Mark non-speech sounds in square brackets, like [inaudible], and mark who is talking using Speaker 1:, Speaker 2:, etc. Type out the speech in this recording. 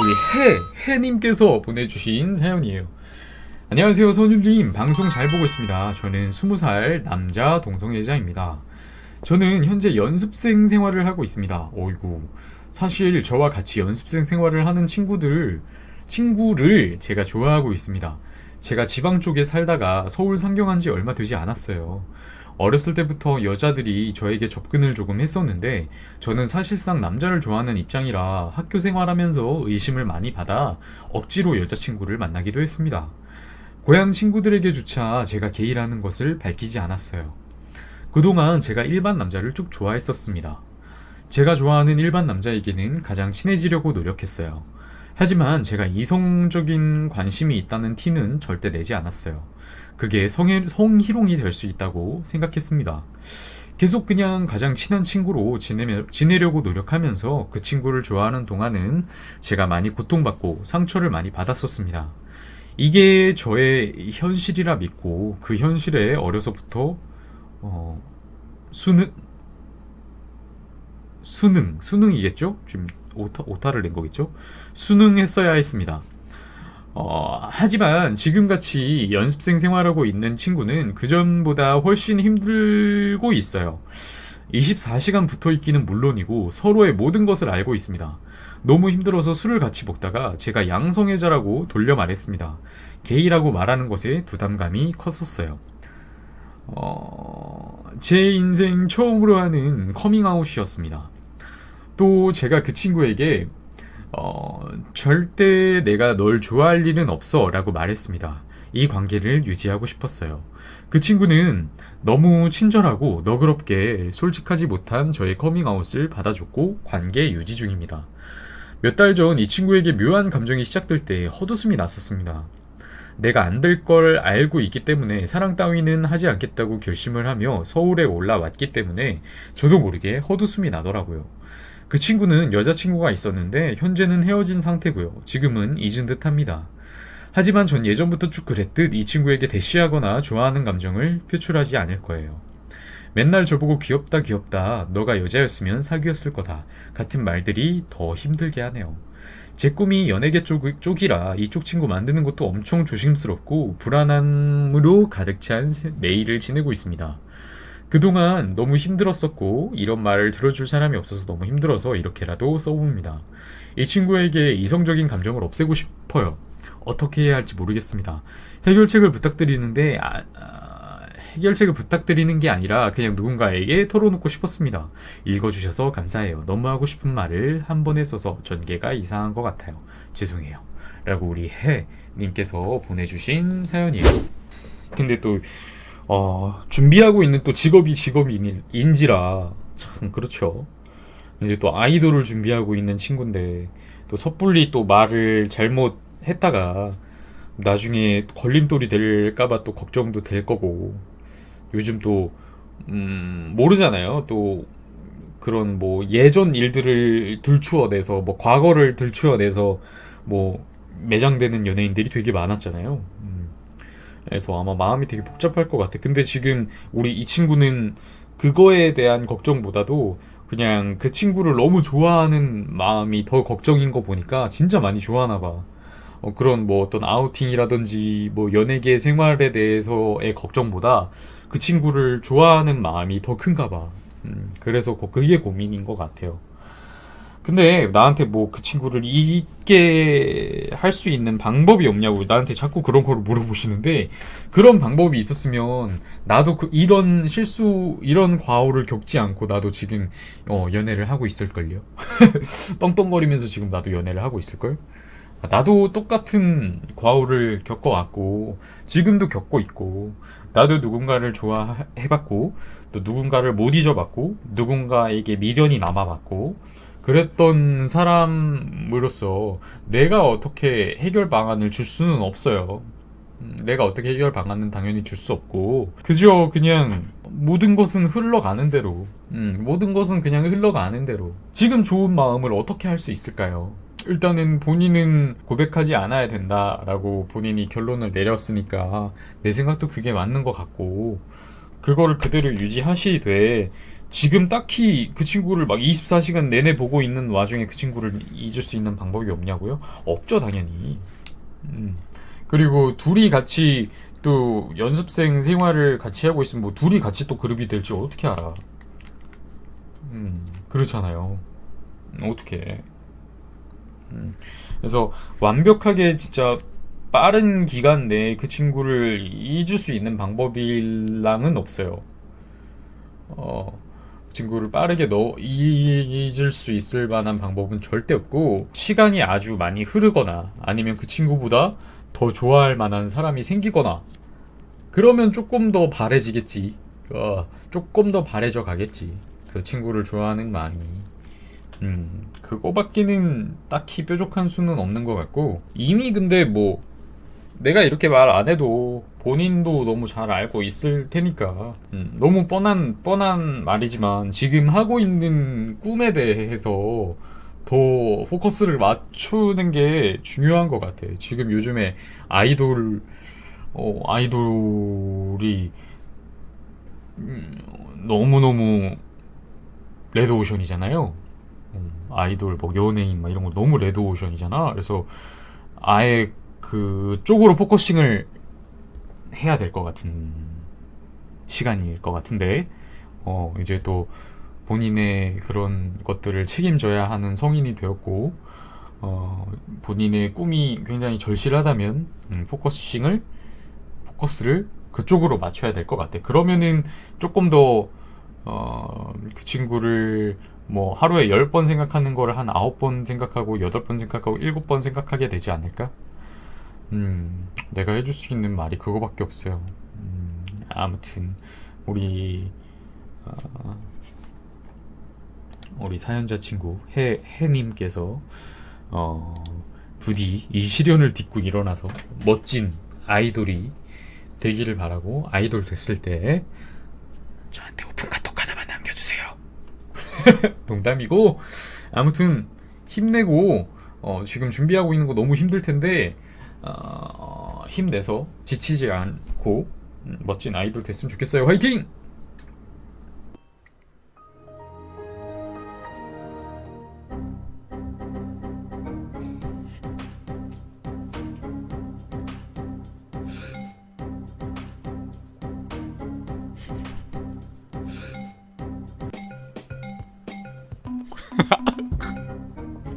Speaker 1: 우리 해 해님께서 보내주신 사연이에요. 안녕하세요 선율님 방송 잘 보고 있습니다. 저는 20살 남자 동성애자입니다. 저는 현재 연습생 생활을 하고 있습니다. 어이구 사실 저와 같이 연습생 생활을 하는 친구들 친구를 제가 좋아하고 있습니다. 제가 지방 쪽에 살다가 서울 상경한 지 얼마 되지 않았어요. 어렸을 때부터 여자들이 저에게 접근을 조금 했었는데 저는 사실상 남자를 좋아하는 입장이라 학교 생활하면서 의심을 많이 받아 억지로 여자친구를 만나기도 했습니다. 고향 친구들에게조차 제가 게이라는 것을 밝히지 않았어요. 그동안 제가 일반 남자를 쭉 좋아했었습니다. 제가 좋아하는 일반 남자에게는 가장 친해지려고 노력했어요. 하지만 제가 이성적인 관심이 있다는 티는 절대 내지 않았어요. 그게 성해, 성희롱이 될 수 있다고 생각했습니다. 계속 그냥 가장 친한 친구로 지내며, 지내려고 노력하면서 그 친구를 좋아하는 동안은 제가 많이 고통받고 상처를 많이 받았었습니다. 이게 저의 현실이라 믿고 그 현실에 어려서부터 어, 수능 수능 수능이겠죠? 지금 오타, 오타를 낸 거겠죠? 수능했어야 했습니다. 어, 하지만 지금같이 연습생 생활하고 있는 친구는 그전보다 훨씬 힘들고 있어요. 24시간 붙어 있기는 물론이고 서로의 모든 것을 알고 있습니다. 너무 힘들어서 술을 같이 먹다가 제가 양성애자라고 돌려 말했습니다. 게이라고 말하는 것에 부담감이 컸었어요. 어, 제 인생 처음으로 하는 커밍아웃이었습니다. 또 제가 그 친구에게 어, 절대 내가 널 좋아할 일은 없어 라고 말했습니다. 이 관계를 유지하고 싶었어요. 그 친구는 너무 친절하고 너그럽게 솔직하지 못한 저의 커밍아웃을 받아줬고 관계 유지 중입니다. 몇 달 전 이 친구에게 묘한 감정이 시작될 때 헛웃음이 났었습니다. 내가 안 될 걸 알고 있기 때문에 사랑 따위는 하지 않겠다고 결심을 하며 서울에 올라왔기 때문에 저도 모르게 헛웃음이 나더라고요. 그 친구는 여자친구가 있었는데 현재는 헤어진 상태고요. 지금은 잊은 듯 합니다. 하지만 전 예전부터 쭉 그랬듯 이 친구에게 대시하거나 좋아하는 감정을 표출하지 않을 거예요. 맨날 저보고 귀엽다 귀엽다 너가 여자였으면 사귀었을 거다 같은 말들이 더 힘들게 하네요. 제 꿈이 연예계 쪽, 쪽이라 이쪽 친구 만드는 것도 엄청 조심스럽고 불안함으로 가득 찬 매일을 지내고 있습니다. 그동안 너무 힘들었었고 이런 말을 들어줄 사람이 없어서 너무 힘들어서 이렇게라도 써봅니다. 이 친구에게 이성적인 감정을 없애고 싶어요. 어떻게 해야 할지 모르겠습니다. 해결책을 부탁드리는데 아, 아, 해결책을 부탁드리는 게 아니라 그냥 누군가에게 털어놓고 싶었습니다. 읽어주셔서 감사해요. 너무 하고 싶은 말을 한 번에 써서 전개가 이상한 것 같아요. 죄송해요. 라고 우리 해님께서 보내주신 사연이에요. 근데 또 어, 준비하고 있는 또 직업이 직업인지라 참 그렇죠. 이제 또 아이돌을 준비하고 있는 친구인데 또 섣불리 또 말을 잘못 했다가 나중에 걸림돌이 될까봐 또 걱정도 될 거고 요즘 또 음, 모르잖아요. 또 그런 뭐 예전 일들을 들추어내서 뭐 과거를 들추어내서 뭐 매장되는 연예인들이 되게 많았잖아요. 음. 그래서 아마 마음이 되게 복잡할 것 같아. 근데 지금 우리 이 친구는 그거에 대한 걱정보다도 그냥 그 친구를 너무 좋아하는 마음이 더 걱정인 거 보니까 진짜 많이 좋아하나 봐. 어, 그런 뭐 어떤 아우팅이라든지 뭐 연예계 생활에 대해서의 걱정보다 그 친구를 좋아하는 마음이 더 큰가 봐. 음, 그래서 고- 그게 고민인 것 같아요. 근데 나한테 뭐 그 친구를 잊게 할 수 있는 방법이 없냐고 나한테 자꾸 그런 걸 물어보시는데 그런 방법이 있었으면 나도 그 이런 실수 이런 과오를 겪지 않고 나도 지금 어, 연애를 하고 있을걸요. [laughs] 떵떵거리면서 지금 나도 연애를 하고 있을걸. 나도 똑같은 과오를 겪어왔고 지금도 겪고 있고 나도 누군가를 좋아해봤고 또 누군가를 못 잊어봤고 누군가에게 미련이 남아봤고 그랬던 사람으로서 내가 어떻게 해결 방안을 줄 수는 없어요. 음, 내가 어떻게 해결 방안은 당연히 줄 수 없고 그저 그냥 모든 것은 흘러가는 대로 음, 모든 것은 그냥 흘러가는 대로 지금 좋은 마음을 어떻게 할 수 있을까요? 일단은 본인은 고백하지 않아야 된다라고 본인이 결론을 내렸으니까 내 생각도 그게 맞는 것 같고 그거를 그대로 유지하시되 지금 딱히 그 친구를 막 24시간 내내 보고 있는 와중에 그 친구를 잊을 수 있는 방법이 없냐고요? 없죠, 당연히. 음. 그리고 둘이 같이 또 연습생 생활을 같이 하고 있으면 뭐 둘이 같이 또 그룹이 될지 어떻게 알아? 음, 그렇잖아요. 음, 어떻게? 음, 그래서 완벽하게 진짜 빠른 기간 내에 그 친구를 잊을 수 있는 방법이랑은 없어요. 어, 그 친구를 빠르게 넣, 잊을 수 있을 만한 방법은 절대 없고, 시간이 아주 많이 흐르거나, 아니면 그 친구보다 더 좋아할 만한 사람이 생기거나, 그러면 조금 더 바래지겠지. 어, 조금 더 바래져 가겠지. 그 친구를 좋아하는 마음이. 음, 그거밖에는 딱히 뾰족한 수는 없는 것 같고, 이미 근데 뭐, 내가 이렇게 말 안 해도 본인도 너무 잘 알고 있을 테니까, 음, 너무 뻔한, 뻔한 말이지만, 지금 하고 있는 꿈에 대해서 더 포커스를 맞추는 게 중요한 것 같아. 지금 요즘에 아이돌, 어, 아이돌이, 음, 너무너무 레드오션이잖아요. 음, 아이돌 뭐 연예인 막 이런 거 너무 레드오션이잖아. 그래서 아예 그 쪽으로 포커싱을 해야 될 것 같은 시간일 것 같은데 어 이제 또 본인의 그런 것들을 책임져야 하는 성인이 되었고 어 본인의 꿈이 굉장히 절실하다면 음, 포커싱을 포커스를 그쪽으로 맞춰야 될 것 같아. 그러면은 조금 더 어, 그 친구를 뭐 하루에 10번 생각하는 거를 한 9번 생각하고 8번 생각하고 7번 생각하게 되지 않을까? 음, 내가 해줄 수 있는 말이 그거밖에 없어요. 음, 아무튼 우리 어, 우리 사연자 친구 해 해님께서 어, 부디 이 시련을 딛고 일어나서 멋진 아이돌이 되기를 바라고 아이돌 됐을 때 저한테 오픈 카톡 하나만 남겨주세요. [laughs] 농담이고 아무튼 힘내고 어, 지금 준비하고 있는 거 너무 힘들 텐데 어, 힘내서 지치지 않고 음, 멋진 아이돌 됐으면 좋겠어요. 화이팅! [laughs]